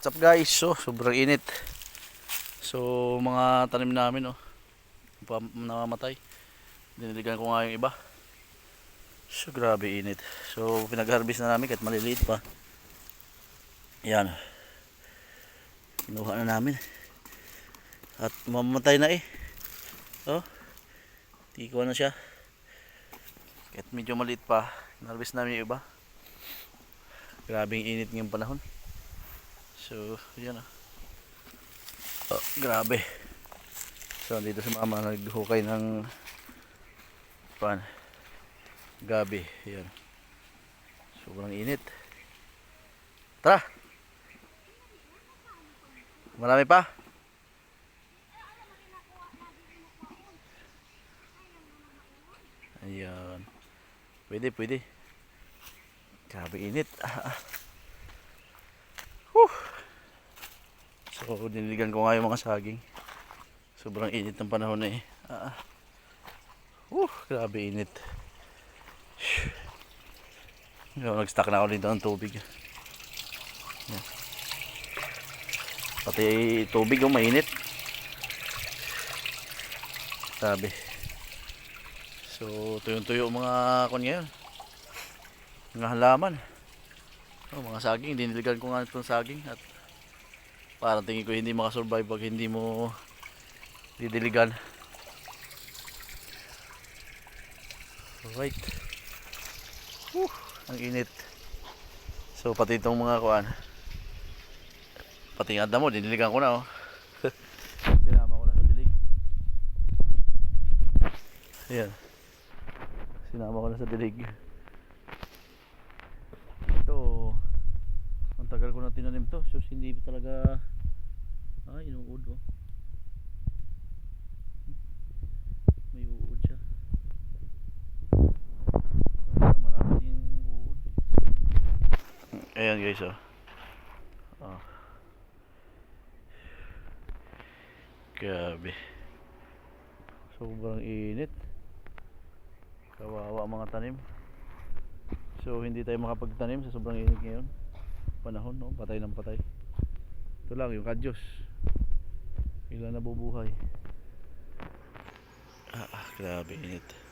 What's up guys? So, sobrang init. So, mga tanim namin oh. Pa, namamatay. Diniligan ko nga yung iba. So, grabe init. So, pinag-harvest na namin kahit maliliit pa. Yan. Kinuha na namin. At mamamatay na eh. Oh. Tiko na siya. Kahit medyo maliit pa. Harvest namin yung iba. Grabing init ngayong panahon. So, yan ah. Oh, grabe. So, dito si mama naghukay ng pan. Gabi. Yan. Sobrang init. Tara! Marami pa? Ayan. Pwede, pwede. Grabe init. Ah, ah. Whew. So, diniligan ko nga yung mga saging. Sobrang init ng panahon na eh. Ah. Whew, grabe init. Yo, nag-stack na ako dito ng tubig. Yan. Pati tubig yung mainit. Sabi. So, tuyong-tuyo mga kon ngayon. Mga halaman. Oh, mga saging, diniligan ko nga itong saging at parang tingin ko hindi makasurvive pag hindi mo didiligan. Alright. Whew, ang init. So pati itong mga kuan. Pati ang mo, diniligan ko na oh. Sinama ko na sa dilig. Ayan. Sinama ko na sa dilig. Ito, ang tagal ko na tinanim to. So hindi talaga ay inuud oh. May uod siya. Ah, Marami din eh. Ayan guys oh. Oh. Grabe. Sobrang init. Kawawa mga tanim. So hindi tayo makapagtanim sa sobrang init ngayon. Panahon no, patay ng patay. Ito lang yung kadyos. Ilan nabubuhay. Ah, ah grabe init.